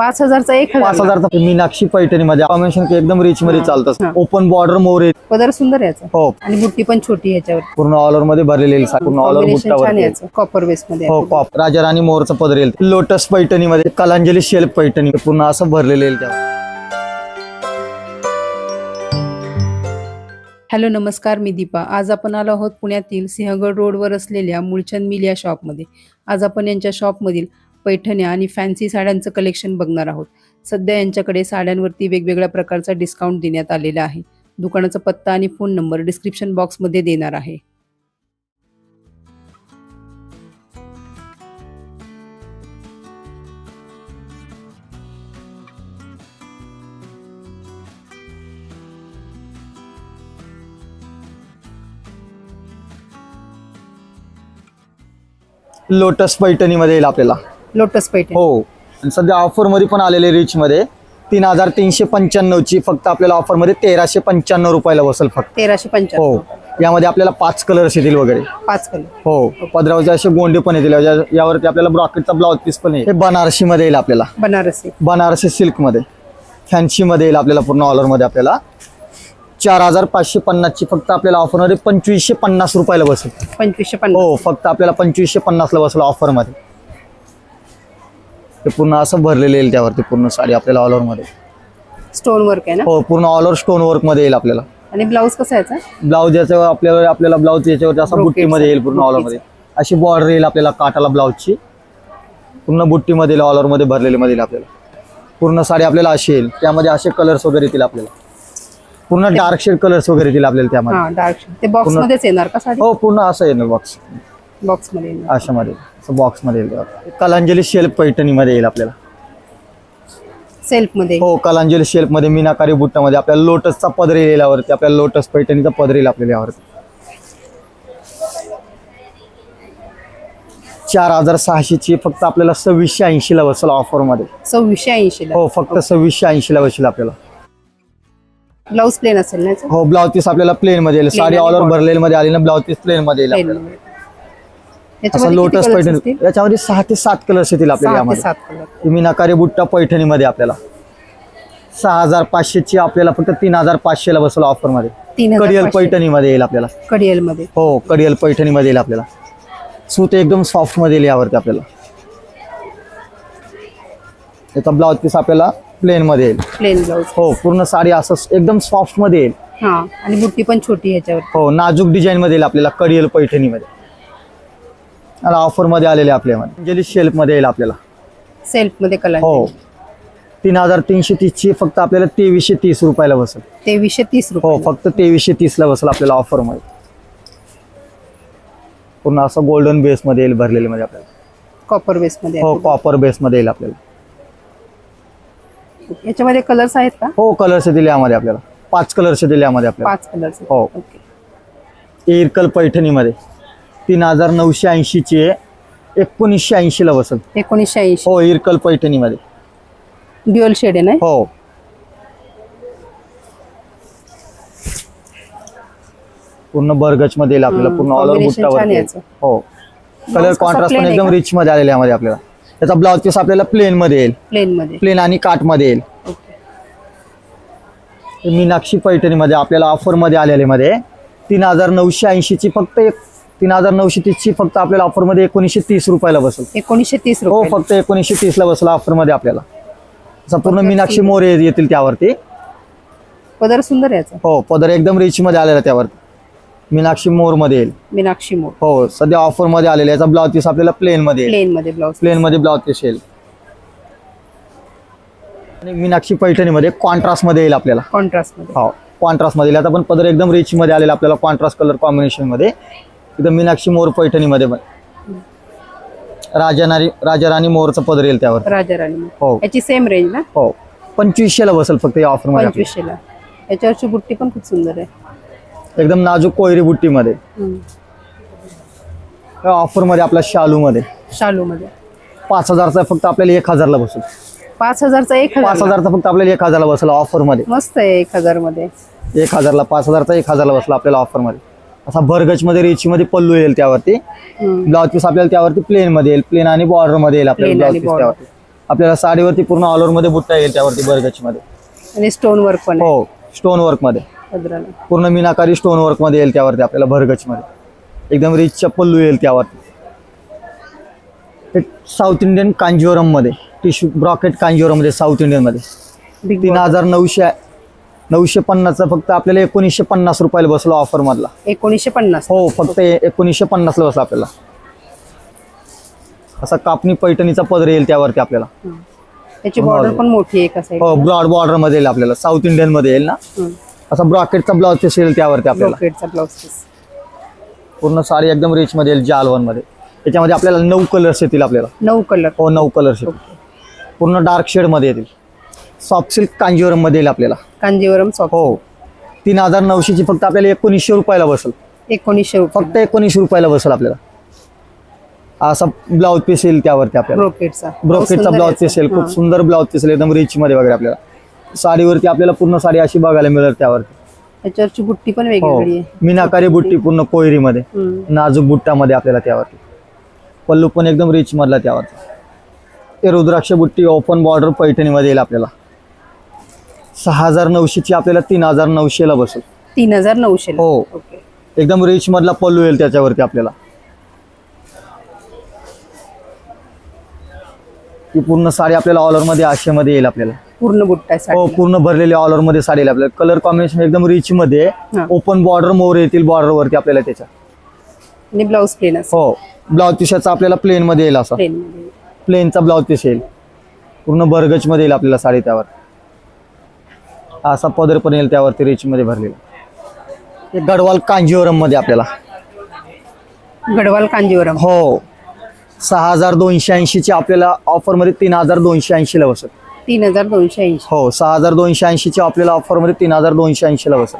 पाच हजारचा एक पाच हजार हजारचा मीनाक्षी पैठणी मध्ये कॉम्बिनेशन एकदम रिच मध्ये. चालतं. ओपन बॉर्डर मोरे पदर सुंदर याचा. हो. आणि बुट्टी पण छोटी ह्याच्यावर पूर्ण ऑल ओव्हरमध्ये भरलेली आहे. पूर्ण ऑल ओव्हर बुट्टावर कॉपर बेस मध्ये हो आहे. कॉप राजा राणी मोरचं पदर येईल. लोटस पैठणी मध्ये. कलांजली शेल्फ पैठणी. पूर्ण असं भरलेले आहे त्यावर. हॅलो नमस्कार मी दीपा. आज आपण आलो आहोत पुण्यातील सिंहगड रोडवर असलेल्या मुळचंद मिल या शॉपमध्ये आज आपण यांच्या शॉपमधील पैठण्या आणि फॅन्सी साड्यांचं कलेक्शन बघणार आहोत. सध्या यांच्याकडे साड्यांवरती वेगवेगळ्या प्रकारचा डिस्काउंट देण्यात आलेला आहे. दुकानाचा पत्ता आणि फोन नंबर डिस्क्रिप्शन बॉक्समध्ये देणार आहे. लोटस पैठणीमध्ये येईल आपल्याला. लोटस पैठणी हो. आणि सध्या ऑफरमध्ये पण आलेले रिच मध्ये तीन हजार तीनशे पंच्याण्णव ची फक्त आपल्याला ऑफरमध्ये तेराशे पंच्याण्णव रुपयाला बसेल फक्त. तेराशे पंच्याण्णव. हो. यामध्ये आपल्याला पाच कलर्स येतील वगैरे. पाच कलर. हो. पदरावरचे असे गोंडे पण येतील. यावरती आपल्याला ब्रॉकेटचा ब्लाउज पीस पण येईल. हे बनारसी मध्ये येईल आपल्याला. बनारसी. बनारसी सिल्कमध्ये फॅन्सी मध्ये येईल आपल्याला पूर्ण ऑलरमध्ये आपल्याला. चार हजार पाचशे पन्नासची फक्त आपल्याला ऑफरमध्ये पंचवीसशे पन्नास रुपयाला बसेल. पंचवीसशे पन्नास. हो. फक्त आपल्याला पंचवीसशे पन्नासला बसलं ऑफरमध्ये. ते पूर्ण असं भरलेलं येईल त्यावरती पूर्ण साडी आपल्याला ऑलमध्ये. स्टोन वर्क आहे ना? हो पूर्ण ऑल ओव्हर स्टोन वर्कमध्ये येईल आपल्याला. आणि ब्लाऊज कसा याचा? ब्लाऊज याच्यावर आपल्याला आपल्याला ब्लाऊज याच्यावरती असं बुट्टीमध्ये येईल पूर्ण ऑल brocade मध्ये. अशी बॉर्डर येईल आपल्याला काटाला ब्लाऊजची पूर्ण बुट्टीमध्ये येईल ऑलमध्ये भरलेली मध्ये येईल आपल्याला. पूर्ण साडी आपल्याला अशी येईल. त्यामध्ये असे कलर्स वगैरे येतील आपल्याला. पूर्ण डार्क शेड कलर्स वगैरे येतील आपल्याला त्यामध्ये. डार्क ते बॉक्स मध्येच येणार का साडी? हो पूर्ण असं येईल बॉक्स बॉक्समध्ये येणार. अशा मध्ये असं बॉक्समध्ये येईल. कलांजली शेल्फ पैठणी मध्ये येईल आपल्याला. सेल्फमध्ये. हो कलांजली शेल्फमध्ये मीनाकारी बुट्टामध्ये आपल्याला लोटसचा पदर येईल यावरती. आपल्याला लोटस पैठणीचा पदर येईल आपल्याला यावरती. चार हजार सहाशेची फक्त आपल्याला सव्वीसशे ऐंशी ला बसेल ऑफरमध्ये सव्वीसशे ऐंशी ला हो फक्त सव्वीसशे ऐंशी ला बसेल आपल्याला. ब्लाऊज प्लेन असेल ना याचं? हो ब्लाउज पीस आपल्याला प्लेन मध्ये येईल. Plain साडी आणि ऑल ओव्हर. भरलेली मध्ये आली ना ब्लाउज पीस प्लेन मध्ये येईल Plain. मध्ये. असं लोटस पैठणी? याच्यामध्ये सहा ते सात कलर्स येतील आपल्याला यामध्ये. सात कलर ही मीनाकारी बुट्टा पैठणी मध्ये आपल्याला. सहा हजार पाचशेची आपल्याला फक्त तीन हजार पाचशे ला बसेल ऑफरमध्ये कडियल पाचशे. पैठणी मध्ये येईल आपल्याला. कडियलमध्ये हो कडियल पैठणी मध्ये येईल आपल्याला. सूत एकदम सॉफ्टमध्ये येईल यावरती आपल्याला. याचा ब्लाउज पीस आपल्याला प्लेन मध्ये येईल. प्लेन ब्लाऊज हो पूर्ण साडी असं एकदम सॉफ्टमध्ये येईल. हा आणि बुट्टी पण छोटी ह्याच्यावर हो नाजूक डिझाईन मध्ये येईल आपल्याला कडियल पैठणी मध्ये ऑफरमध्ये आलेले आपल्यामध्ये अंजली शेल्फमध्ये येईल आपल्याला. सेल्फमध्ये कलर हो तीन हजार तीनशे तीसची फक्त आपल्याला तेवीसशे तीस रुपयाला बसेल. तेवीसशे तीस हो रुपये फक्त तेवीसशे तीसला बसेल आपल्याला ऑफरमध्ये पूर्ण असं गोल्डन बेस मध्ये येईल भरलेले मध्ये आपल्याला. कॉपर बेस मध्ये हो. कॉपर बेस मध्ये येईल आपल्याला. याच्यामध्ये कलर्स आहेत का? हो कलर्स येतील यामध्ये आपल्याला. पाच कलर्स येतील यामध्ये आपल्याला. पाच कलर्स हो. ओके एरकल पैठणीमध्ये. तीन हजार नऊशे ऐंशीची आहे एकोणीसशे ऐंशीला बसेल एकोणीसशे ऐंशी. हो इरकल पैठणीमध्ये. ड्युअल शेड आहे ना? हो. पूर्ण बर्गच मध्ये येईल आपल्याला पूर्ण ऑल ओव्हर बुट्टावर. हो. कलर कॉन्ट्रास्ट पण एकदम? रिच मध्ये आलेले यामध्ये आपल्याला. त्याचा ब्लाउज पीस आपल्याला प्लेन मध्ये येईल. प्लेन मध्ये प्लेन आणि काटमध्ये येईल मीनाक्षी पैठणीमध्ये आपल्याला ऑफरमध्ये आलेले मध्ये तीन हजार नऊशे ऐंशीची फक्त एक तीन हजार नऊशे तीसची फक्त आपल्याला ऑफरमध्ये एकोणीसशे तीस रुपयाला बसेल. एकोणीसशे तीस हो रुपये फक्त एकोणीसशे तीसला बसेल ऑफरमध्ये आपल्याला. असं पूर्ण मीनाक्षी मोरे येतील त्यावरती. पदर सुंदर याचा. हो पदर एकदम रिच मध्ये आलेला त्यावरती. मीनाक्षी मोरमध्ये येईल. मीनाक्षी मोड हो सध्या ऑफरमध्ये आलेला याचा ब्लाउज पीस आपल्याला प्लेन मध्ये येईल. प्लेन मध्ये ब्लाऊज प्लेन मध्ये ब्लाउज पीस येईल. आणि मीनाक्षी पैठणीमध्ये कॉन्ट्रास्टमध्ये येईल आपल्याला. कॉन्ट्रास्टमध्ये हो कॉन्ट्रास्टमध्ये येईल. आता पण पदर एकदम रिच मध्ये आलेला आपल्याला कॉन्ट्रास्ट कलर कॉम्बिनेशनमध्ये. एकदम मीनाक्षी मोर पैठणीमध्ये पण. राजानारी राजा राणी मोरचं पदर येईल त्यावर. राजा राणी. हो. याची सेम रेंज ना? हो. पंचवीसशेला बसेल फक्त या ऑफरमध्ये आपल्याला. पंचवीसशे ला याच्यावरची बुट्टी पण खूप सुंदर आहे. एकदम नाजूक कोयरी बुट्टीमध्ये. हम्म. ऑफरमध्ये आपला शालू मध्ये शालू मध्ये पाच हजारचा फक्त आपल्याला एक हजारला बसेल. पाच हजारचा एक पाच हजार हजारचा फक्त आपल्याला एक हजारला बसला ऑफरमध्ये. मस्त आहे एक हजारमध्ये एक हजारला पाच हजारचा एक हजारला बसला आपल्याला ऑफरमध्ये. असा भरगच मध्ये रिच मध्ये पल्लू येईल त्यावरती. ब्लाउज पीस आपल्याला त्यावरती प्लेन मध्ये येईल. प्लेन आणि बॉर्डरमध्ये येईल आपल्याला Plain ब्लाउज पीस border. त्यावरती. आपल्याला साडीवरती पूर्ण ऑल ओव्हरमध्ये बुट्टा येईल त्यावरती बरगच मध्ये आणि स्टोन वर्क पण आहे. हो स्टोन वर्कमध्ये. पदराला पूर्ण मीनाकारी स्टोन वर्कमध्ये येईल त्यावरती आपल्याला भरगच मध्ये एकदम रिच पल्लू येईल त्यावरती. हे साऊथ इंडियन कांजीवरममध्ये टिश्यू ब्रॉकेट कांजीवरममध्ये. साऊथ इंडियनमध्ये तीन हजार नऊशे नऊशे पन्नासचा फक्त आपल्याला एकोणीसशे पन्नास रुपयाला बसलो ऑफर मधला एकोणीसशे पन्नास. हो फक्त एकोणीसशे पन्नासला बसला आपल्याला. असा कापणी पैठणीचा पदर येईल त्यावरती आपल्याला. त्याची बॉर्डर पण मोठी आहे एका साईड हो ब्रॉड बॉर्डरमध्ये येईल आपल्याला. साऊथ इंडियनमध्ये येईल ना? असा ब्रॉकेटचा ब्लाउज पीस येईल त्यावरती आपल्याला. ब्रोकेडचा ब्लाउज पीस पूर्ण साडी एकदम रिच मध्ये येईल जालवनमध्ये. त्याच्यामध्ये आपल्याला नऊ कलर्स येतील आपल्याला. नऊ कलर हो नऊ कलर्स येतील. पूर्ण डार्क शेडमध्ये येतील. सॉफ्ट सिल्क कांजीवरममध्ये येईल आपल्याला. कांजीवरम सॉफ्ट हो. तीन हजार नऊशेची फक्त आपल्याला एकोणीसशे रुपयाला बसेल. एकोणीसशे रुपये. फक्त एकोणीसशे रुपयाला बसेल आपल्याला. असा ब्लाउज पीस येईल त्यावरती आपल्याला. ब्रोकेडचा ब्रोकेटचा ब्लाउज पीस येईल खूप सुंदर ब्लाउज पीस येईल एकदम रिच मध्ये वगैरे आपल्याला. साडीवरती आपल्याला पूर्ण साडी अशी बघायला मिळेल त्यावरती. त्याच्यावरची बुट्टी पण हो. वेगवेगळी आहे. मीनाकारी बुट्टी. पूर्ण कोयरीमध्ये. हं. नाजूक बुट्टामध्ये आपल्याला त्यावरती. पल्लू पण एकदम रिच मधला त्यावरती. ते रुद्राक्ष बुट्टी ओपन बॉर्डर पैठणीमध्ये येईल आपल्याला. सहा हजार नऊशेची आपल्याला तीन हजार नऊशेला बसेल. तीन हजार नऊशे हो. ओके. एकदम रिच मधला पल्लू येईल त्याच्यावरती आपल्याला. पूर्ण साडी आपल्याला ऑलरमध्ये आशेमध्ये येईल आपल्याला. पूर्ण बुट्टा हो. पूर्ण भरलेली ऑलरमध्ये साडी येईल आपल्याला. कलर कॉम्बिनेशन एकदम रिच मध्ये हा. ओपन बॉर्डर मोर येतील बॉर्डर वरती आपल्याला त्याच्या. आणि ब्लाऊज प्लेन असं हो ब्लाउज पीसाचा आपल्याला प्लेन मध्ये येईल असा. प्लेन मध्ये प्लेनचा ब्लाउज पीस येईल. पूर्ण बर्गच मध्ये येईल आपल्याला साडी त्यावर. असा पदर पण येईल त्यावरती रिच मध्ये भरलेला. गडवाल कांजीवरममध्ये आपल्याला. गडवाल कांजीवरम. हो. सहा हजार दोनशे ऐंशीची आपल्याला ऑफरमध्ये तीन हजार दोनशे ऐंशीला बसत. तीन हजार दोनशे ऐंशी. हो सहा हजार दोनशे ऐंशीची आपल्याला ऑफरमध्ये तीन हजार दोनशे ऐंशीला बसत.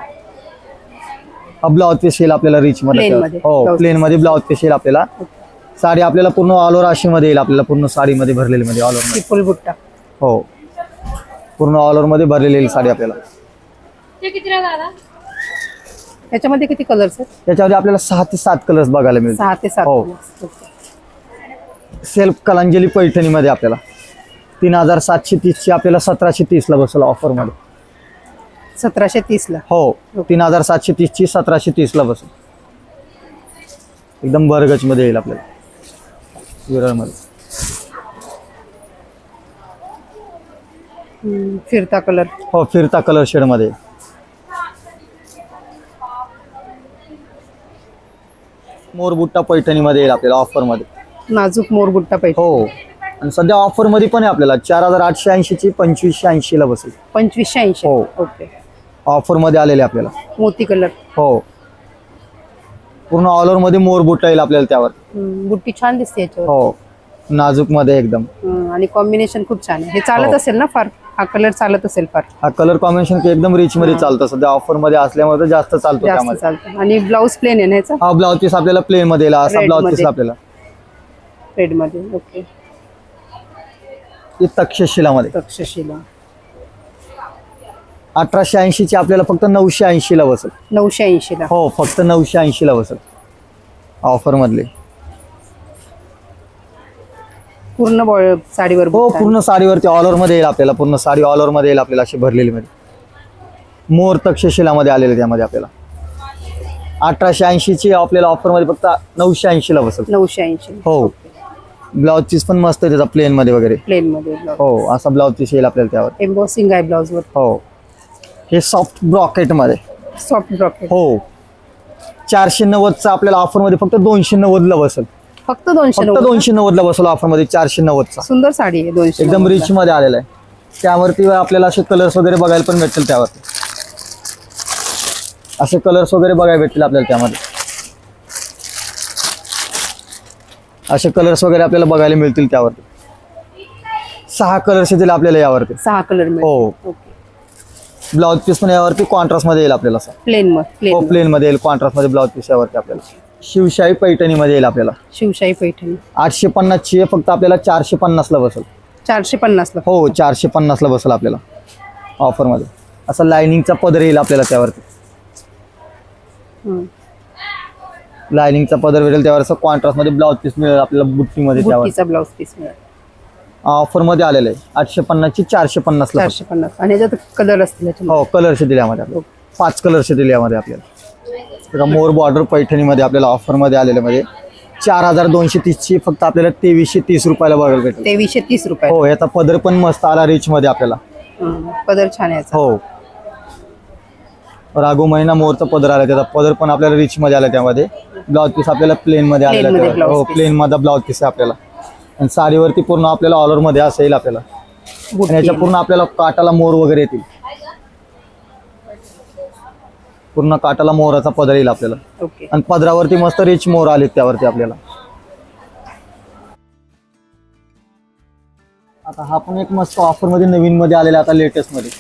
हा ब्लाउज पीस येईल आपल्याला रिच मध्ये. हो प्लेन मध्ये ब्लाउज पीस येईल आपल्याला. साडी आपल्याला पूर्ण ऑल ओव्हरमध्ये येईल आपल्याला पूर्ण साडीमध्ये भरलेली मध्ये ऑल ओव्हर बुट्टा. हो. पूर्ण ऑल ओव्हरमध्ये भरलेली साडी आपल्याला. त्याच्यामध्ये किती कलर्स आहेत? त्याच्यामध्ये आपल्याला सहा ते सात कलर्स बघायला मिळतील. सहा ते सात हो. सेल्फ कलांजली पैठणीमध्ये आपल्याला. तीन हजार सातशे तीसची आपल्याला सतराशे तीसला बसेल ऑफरमध्ये सतराशे तीस ला हो तीन हजार सातशे तीसची सतराशे तीसला बसेल एकदम बर्गजमध्ये येईल आपल्याला. विरळमध्ये. फिरता कलर हो फिरता कलर शेडमध्ये मोरबुट्टा पैठणीमध्ये येईल आपल्याला ऑफरमध्ये नाजूक मोर बुट्टा पाहिजे हो. आणि सध्या ऑफरमध्ये पण आहे आपल्याला. चार हजार आठशे ऐंशीची पंचवीसशे ऐंशीला बसेल. पंचवीसशे ऐंशी. हो. ओके. ऑफरमध्ये आलेले आपल्याला. मोती कलर हो. पूर्ण ऑल ओव्हरमध्ये मोर बुट्टा येईल आपल्याला त्यावर. बुट्टी छान दिसते याच्यावर. हो. नाजूकमध्ये एकदम. आणि कॉम्बिनेशन खूप छान आहे. हे चालत हो. असेल ना फार? हा कलर चालत असेल फार. हा कलर कॉम्बिनेशन एकदम रिच मध्ये चालतं. सध्या ऑफरमध्ये असल्यामुळे तर जास्त चालतो जास्त त्यामध्ये. चालतं. आणि ब्लाऊज प्लेन आहे ना हा ब्लाउज पीस आपल्याला प्लेन मध्ये येईल असा Red ब्लाउज पीसमध्ये. आपल्याला. रेडमध्ये. ओके हे तक्षशिलामध्ये. तक्षशिला. अठराशे ऐंशीची आपल्याला फक्त नऊशे ऐंशीला बसेल. नऊशे ऐंशी ला हो फक्त नऊशे ऐंशीला बसेल. ऑफर मधले. पूर्ण बॉ- साडीवर हो बुट्टा. पूर्ण साडीवरती ऑल ओव्हरमध्ये येईल आपल्याला पूर्ण साडी ऑल ओव्हरमध्ये येईल आपल्याला अशी भरलेली मध्ये. मोर तक्षशिलामध्ये आलेले त्यामध्ये आपल्याला. अठराशे ऐंशीची आपल्याला ऑफरमध्ये फक्त नऊशे ऐंशीला बसेल नऊशे ऐंशी. हो. ब्लाउज पीस पण मस्त आहे त्याचा प्लेन मध्ये वगैरे. प्लेन मध्ये ब्लाऊज हो असा ब्लाउज पीस येईल आपल्याला त्यावर. एम्बॉसिंग आहे ब्लाऊज वर. हो. हे सॉफ्ट ब्रॉकेटमध्ये. सॉफ्ट ब्रॉकेट हो. चारशे नव्वदचा आपल्याला ऑफरमध्ये फक्त दोनशे नव्वदला बसेल फक्त दोनशे फक्त नव्वद दोनशे नव्वदला बसेल ऑफरमध्ये चारशे नव्वदचा. सुंदर साडी आहे दोनशे एकदम. रिच मध्ये आलेला आहे. त्यावरती आपल्याला असे कलर्स वगैरे बघायला पण भेटतील त्यावरती. असे कलर्स वगैरे बघायला भेटतील आपल्याला त्यामध्ये. असे कलर्स वगैरे आपल्याला बघायला मिळतील त्यावरती. सहा कलर्स येतील आपल्याला यावरती. सहा कलर हो. ब्लाउज पीस पण यावरती कॉन्ट्रास्टमध्ये येईल आपल्याला प्लेन हो प्लेन मध्ये येईल कॉन्ट्रास्टमध्ये ब्लाउज पीस यावरती आपल्याला. शिवशाही पैठणी मध्ये येईल आपल्याला. शिवशाही पैठणी. आठशे पन्नासची आहे फक्त आपल्याला चारशे पन्नासला बसेल. चारशे पन्नास ला हो चारशे पन्नासला बसेल आपल्याला. ऑफरमध्ये. असं लायनिंगचा पदर येईल आपल्याला त्यावरती. लायनिंगचा पदर भेटेल त्यावर असं कॉन्ट्रास्टमध्ये ब्लाउज पीस मिळेल आपल्याला बुट्टीमध्ये त्यावर. बुट्टीचा ब्लाऊज पीस मिळेल. ऑफरमध्ये आलेले आहे. आठशे पन्नासची चारशे पन्नासला चारशे पन्नास. आणि कलर असतील हो कलरचे दिले यामध्ये. आपल्याला पाच कलरचे दिले यामध्ये आपल्याला. बघा मोर बॉर्डर पैठणीमध्ये आपल्याला ऑफरमध्ये आलेले मध्ये चार हजार दोनशे तीसची फक्त आपल्याला तेवीसशे तीस रुपयाला बघायला भेटेल. तेवीसशे तीस रुपये हो याचा पदर पण मस्त आला रिच मध्ये आपल्याला. हं, पदर छान आहे. हो. राघू महिना मोरचा पदर आला त्याचा पदर पण आपल्याला रिच मध्ये आला त्यामध्ये. ब्लाउज पीस आपल्याला प्लेन मध्ये आलेला हो. प्लेन मध्ये ब्लाउज पीस आहे आपल्याला. आणि साडीवरती पूर्ण आपल्याला ऑलरमध्ये असेल आपल्याला. याच्या. पूर्ण आपल्याला काटाला मोर वगैरे येतील. पूर्ण काटाला मोराचा पदर येईल आपल्याला. ओके. आणि पदरावरती मस्त रिच मोर आलेत त्यावरती आपल्याला. आता हा पण एक मस्त ऑफरमध्ये नवीन मध्ये आलेला आता लेटेस्टमध्ये.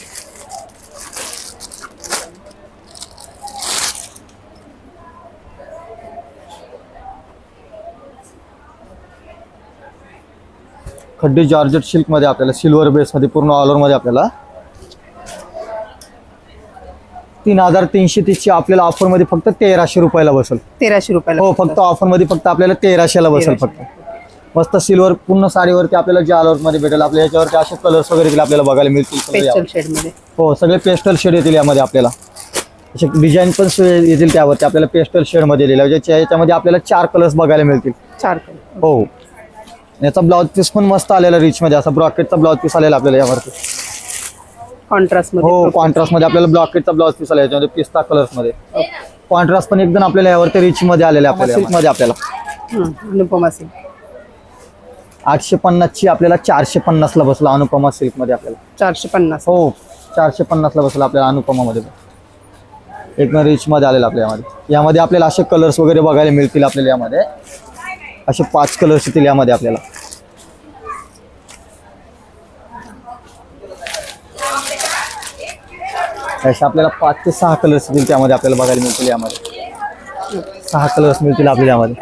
खड्डे जॉर्जेट सिल्कमध्ये आपल्याला सिल्वर बेस मध्ये पूर्ण ऑलरमध्ये आपल्याला तीन हजार तीनशे तीसची आपल्याला ऑफरमध्ये फक्त तेराशे रुपयाला बसेल. तेराशे रुपयाला हो फक्त. ऑफरमध्ये फक्त आपल्याला तेराशेला बसेल फक्त. मस्त सिल्वर पूर्ण साडीवरती आपल्याला जे ऑलरमध्ये भेटेल. आपल्या याच्यावरती असे कलर्स वगैरे आपल्याला बघायला मिळतील हो सगळे पेस्टल शेड येतील यामध्ये आपल्याला. असे डिझाईन पण येतील त्यावरती. आपल्याला पेस्टल शेडमध्ये दिलेल्या याच्यामध्ये आपल्याला चार कलर्स बघायला मिळतील. चार कलर हो. याचा ब्लाउज पीस पण मस्त आलेला रिच मध्ये. असा ब्रॉकेटचा ब्लाउज पीस आलेला आपल्याला यावरती. कॉन्ट्रास्ट हो मध्ये कॉन्ट्रास्टमध्ये आपल्याला ब्लॉकेटचा ब्लाउज पीस आला याच्यामध्ये पिस्ता कलर्समध्ये. कॉन्ट्रास्ट पण एकदम आपल्याला यावरती रिच मध्ये आलेले आहे आपल्याला मध्ये. आपल्याला. हं, अनुपमा सिल्क आठशे पन्नासची आपल्याला चारशे पन्नासला बसला अनुपमा सिल्कमध्ये आपल्याला. चारशे पन्नास. हो चारशे पन्नासला बसला आपल्याला अनुपमा मध्ये. एक रिच मध्ये आलेला आपल्या यामध्ये यामध्ये आपल्याला असे कलर्स वगैरे बघायला मिळतील आपल्याला यामध्ये. असे पाच कलर्स येतील यामध्ये आपल्याला. असे आपल्याला पाच ते सहा कलर्स मिळतील त्यामध्ये आपल्याला बघायला मिळतील यामध्ये. सहा कलर्स मिळतील आपल्याला यामध्ये.